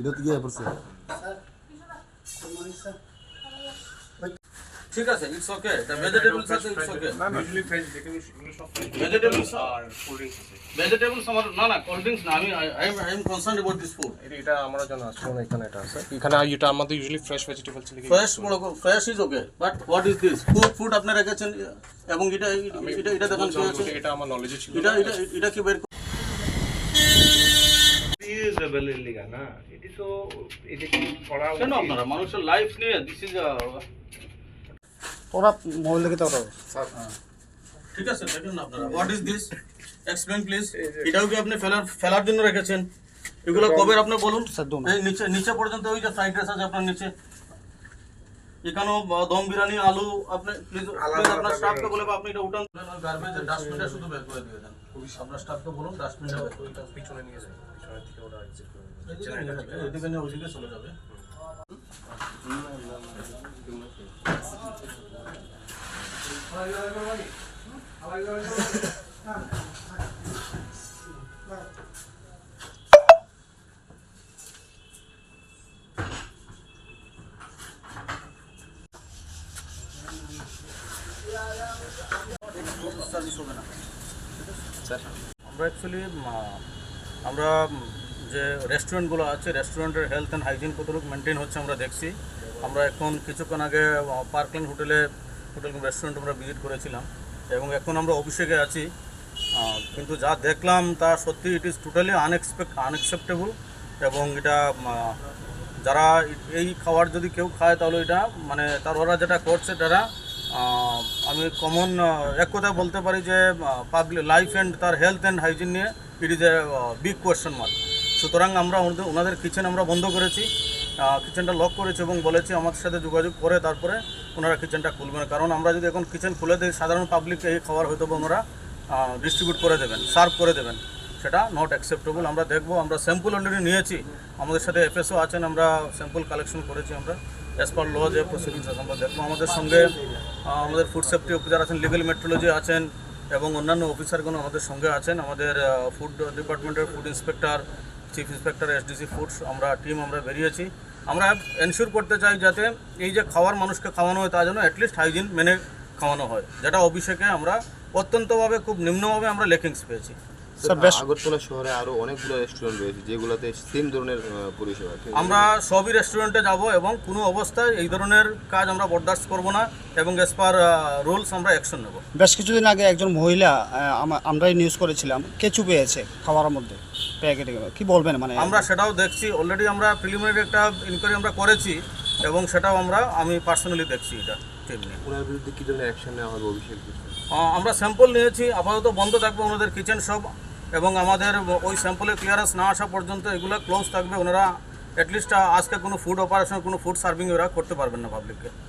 এটা তো গিয়ে পড়ছে। ঠিক আছে ইটস ওকে দ্য আছে ইটস ওকে ইউজুয়ালি ফ্রেশ যেগুলো সেগুলো সব ভেজিটেবলস আর কোল্ড ড্রিঙ্কস আছে ভেজিটেবলস আমার না না কোল্ড ড্রিঙ্কস না আমি I am I am concern about this food এটা আমার জন্য আছে শোনো এখানে এটা আছে। এখানে এটা আমাদের ইউজুয়ালি ফ্রেশ ভেজিটেবলস লিখে ফ্রেশ বড় fresh is okay but what is this food food আপনি রেখেছেন এবং এটা এটা এটা দেখুন কি এটা আমার নলেজে ছিল। এটা এটা এটা কি বের ইউজেবল লিগা না? এটি তো এটা কি করা কেন আপনারা? মানুষের লাইফ নিয়ে দিস ইজ ওরা মোবাইল থেকে তো ঠিক আছে দেখেন না আপনারা what is this explain please এটাও কি আপনি ফেলার ফেলার জন্য রেখেছেন? এগুলো কবে আপনি বলুন? নিচে নিচে পর্যন্ত ওই যে ফ্রাইড রাইস আছে আপনার নিচে। এখানেও ব- দম বিরিয়ানি আলু আপনি প্লিজ আলাদা আপনার স্টাফকে বলে বা আপনি এটা উঠান। গার্বেজ ডাস্টবিনটা শুধু বের করে দিয়ে দেন। আপনার স্টাফকে বলুন ডাস্টবিনটা বের করে পিছনে নিয়ে যাই পিছনে থেকে ওরা এক্সিট করে এদিকে নিয়ে যাবে, ওইদিকে চলে যাবে। আমরা অ্যাকচুয়ালি আমরা যে রেস্টুরেন্টগুলো আছে রেস্টুরেন্টের হেলথ অ্যান্ড হাইজিন কতটুকু মেনটেন হচ্ছে আমরা দেখছি। আমরা এখন কিছুক্ষণ আগে পার্কল্যান্ড হোটেলে হোটেল রেস্টুরেন্ট আমরা ভিজিট করেছিলাম। এবং এখন আমরা অভিষেকে আছি। কিন্তু যা দেখলাম তা সত্যি it is totally unexpect unacceptable এবং এটা যারা এই খাবার যদি কেউ খায় তাহলে এটা মানে তার ওরা যেটা করছে তারা আমি কমন এক কথা বলতে পারি যে পাবলিক লাইফ অ্যান্ড তার হেলথ অ্যান্ড হাইজিন নিয়ে it is a big question mark সুতরাং আমরা ওনাদের কিচেন আমরা বন্ধ করেছি কিচেনটা লক করেছি এবং বলেছি আমাদের সাথে যোগাযোগ করে তারপরে ওনারা কিচেনটা খুলবেন। কারণ আমরা যদি এখন কিচেন খুলে দিই, সাধারণ পাবলিক এই খাবার হয়তো ওনারা ডিস্ট্রিবিউট করে দেবেন সার্ভ করে দেবেন। সেটা নট অ্যাকসেপ্টেবল আমরা দেখব, আমরা স্যাম্পল অলরেডি নিয়েছি। আমাদের সাথে এফএসও আছেন, আমরা স্যাম্পল কালেকশন করেছি আমরা। অ্যাজ পার ল যে প্রসিডিংস আছে, আমরা দেখব। আমাদের সঙ্গে আমাদের ফুড সেফটি অফিসার আছেন লিগেল মেট্রোলজি আছেন, এবং অন্যান্য অফিসারগণ আমাদের সঙ্গে আছেন। আমাদের ফুড ডিপার্টমেন্টের food inspector chief inspector SDC foods আমরা টিম আমরা বেরিয়েছি। আমরা এনশিওর করতে চাই যাতে এই যে খাওয়ার মানুষকে খাওয়ানো হয়, তা যেন অ্যাটলিস্ট হাইজিন মেনে খাওয়ানো হয়। যেটা অভিষেকে আমরা অত্যন্তভাবে, খুব নিম্নভাবে আমরা লেকিংস পেয়েছি। আগরতলা শহরে আরও অনেকগুলো রেস্টুরেন্ট রয়েছে যেগুলোতে সেম ধরনের পরিষেবা। আমরা সবই রেস্টুরেন্টে যাব এবং কোনো অবস্থায় এই ধরনের কাজ আমরা বরদাস্ত করব না এবং এস পার রুলস আমরা অ্যাকশন নেব। বেশ কিছুদিন আগে একজন মহিলা আমরাই নিউজ করেছিলাম কেঁচু পেয়েছে খাবারের মধ্যে প্যাকেটে কি বলবেন মানে? আমরা সেটাও দেখছি অলরেডি আমরা প্রিলিমিনারি একটা ইনকোয়ারি আমরা করেছি এবং সেটাও আমরা আমি পার্সোনালি দেখছি এটা ওনার বিরুদ্ধে কি ধরনের অ্যাকশন নেওয়া হবে অভিষেক আমরা স্যাম্পল নিয়েছি আপাতত বন্ধ থাকবে ওনাদের কিচেন সব। এবং আমাদের ওই স্যাম্পলে ক্লিয়ারেন্স না আসা পর্যন্ত এগুলো ক্লোজ থাকবে। ওনারা অ্যাটলিস্ট আজকে কোনো ফুড অপারেশন কোনো ফুড সার্ভিং ওরা করতে পারবেন না পাবলিককে